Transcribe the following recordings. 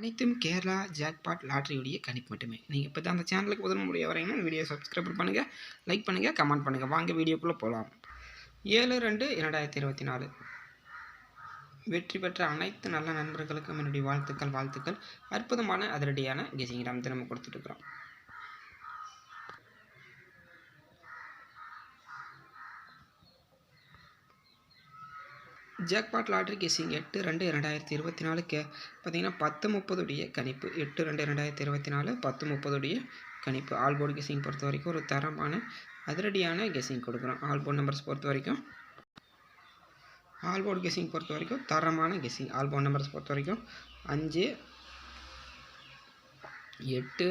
அனைத்தும் கேரளா ஜாக்பாட் லாட்ரியுடைய கணிப்பு மட்டுமே. நீங்கள் இப்போ தான் அந்த சேனலுக்கு முதல் முறையாக வரீங்கன்னா வீடியோ சப்ஸ்கிரைப் பண்ணுங்கள் லைக் பண்ணுங்கள் கமெண்ட் பண்ணுங்கள் வாங்க வீடியோக்குள்ளே போகலாம் ஏழு ரெண்டு இரண்டாயிரத்தி இருபத்தி நாலு. வெற்றி பெற்ற அனைத்து நல்ல நண்பர்களுக்கும் என்னுடைய வாழ்த்துக்கள் வாழ்த்துக்கள். அற்புதமான அதிரடியான கெசிங் நாம் தினமும் கொடுத்துட்ருக்குறோம் ஜாக்பாட் லாட்ரி கேசிங் எட்டு ரெண்டு ரெண்டாயிரத்தி இருபத்தி நாலு கே பார்த்தீங்கன்னா பத்து முப்பதுடைய கணிப்பு. எட்டு ரெண்டு ரெண்டாயிரத்தி இருபத்தி நாலு பத்து முப்பதுடைய கணிப்பு. ஆல் போர்டு கெஸிங் பொறுத்த வரைக்கும் ஒரு தரமான அதிரடியான கெஸிங் கொடுக்குறோம். ஆல் போர்டு நம்பர்ஸ் பொறுத்த வரைக்கும் ஆல் போர்டு கெஸிங் பொறுத்த வரைக்கும் தரமான கெஸிங். ஆல் போர்டு நம்பர்ஸ் பொறுத்த வரைக்கும் அஞ்சு எட்டு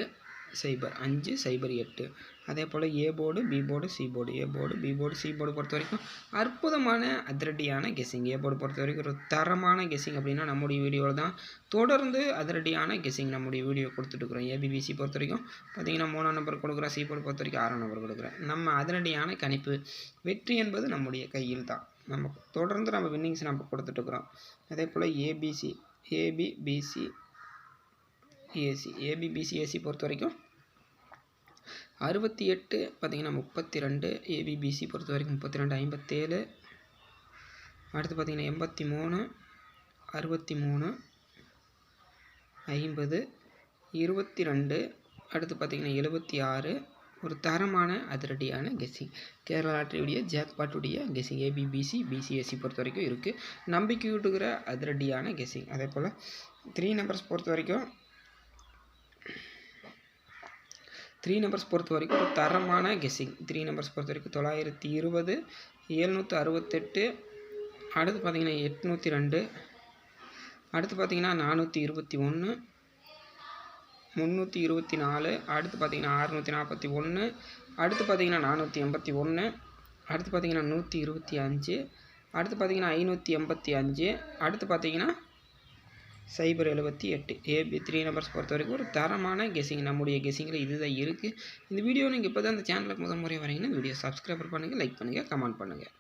சைபர் அஞ்சு சைபர் எட்டு. அதே போல் A board B board C board A board B board C board பொறுத்த வரைக்கும் அற்புதமான அதிரடியான கெஸ்ஸிங் ஏ போர்டு பொறுத்த வரைக்கும் ஒரு தரமான கெஸிங் அப்படின்னா நம்முடைய வீடியோவில் தான் தொடர்ந்து அதிரடியான கெஸிங் நம்முடைய வீடியோ கொடுத்துட்ருக்குறோம் ஏபிபிசி பொறுத்த வரைக்கும் பார்த்தீங்கன்னா மூணாம் நம்பர் கொடுக்குறோம் சி போர்டு பொறுத்த வரைக்கும் ஆறாம் நம்பர் கொடுக்குறேன் நம்ம அதிரடியான கணிப்பு வெற்றி என்பது நம்முடைய கையில் தான். நம்ம தொடர்ந்து நம்ம வின்னிங்ஸ் நம்ம கொடுத்துட்ருக்குறோம் அதே போல் ABC ABBC AC ABBC AC பொறுத்த வரைக்கும் அறுபத்தி எட்டு பார்த்திங்கன்னா முப்பத்தி ரெண்டு ஏபிபிசி பொறுத்த வரைக்கும் முப்பத்தி ரெண்டு ஐம்பத்தேழு. அடுத்து பார்த்திங்கன்னா எண்பத்தி மூணு அறுபத்தி மூணு ஐம்பது இருபத்தி ரெண்டு அடுத்து பார்த்திங்கன்னா எழுபத்தி ஆறு. ஒரு தரமான அதிரடியான கெஸ்ஸிங் கேரளா லாட்ரியுடைய ஜாக்பாட்டுடைய கெஸ்ஸிங் ஏபிபிசி பிசிஎஸ்சி பொறுத்த வரைக்கும் இருக்குது நம்பிக்கை ஊட்டுகிற அதிரடியான கெஸ்ஸிங் அதே போல் த்ரீ நம்பர்ஸ் பொறுத்த வரைக்கும் த்ரீ நம்பர்ஸ் பொறுத்த வரைக்கும் ஒரு தரமான கெஸ்ஸிங் த்ரீ நம்பர்ஸ் பொறுத்த வரைக்கும் தொள்ளாயிரத்தி இருபது எழுநூற்றி அறுபத்தெட்டு அடுத்து பார்த்திங்கன்னா எட்நூற்றி ரெண்டு அடுத்து பார்த்திங்கன்னா நானூற்றி இருபத்தி ஒன்று முந்நூற்றி இருபத்தி நாலு அடுத்து பார்த்திங்கன்னா அறுநூற்றி நாற்பத்தி ஒன்று அடுத்து பார்த்திங்கன்னா நானூற்றி எண்பத்தி ஒன்று அடுத்து பார்த்திங்கன்னா நூற்றி இருபத்தி அஞ்சு அடுத்து பார்த்திங்கன்னா ஐநூற்றி எண்பத்தி அஞ்சு அடுத்து பார்த்திங்கன்னா சைபர் எழுபத்தி எட்டு ஏபி த்ரீ நம்பர்ஸ் பொறுத்த வரைக்கும் ஒரு தரமான கெஸிங் நம்முடைய கெஸிங்கில் இதுதான் இருக்குது இந்த வீடியோ நீங்கள் இப்போ தான் அந்த சேனலுக்கு முதல் முறை வரீங்கன்னா வீடியோ சப்ஸ்கிரைபர் பண்ணுங்கள் லைக் பண்ணுங்கள் கமெண்ட் பண்ணுங்கள்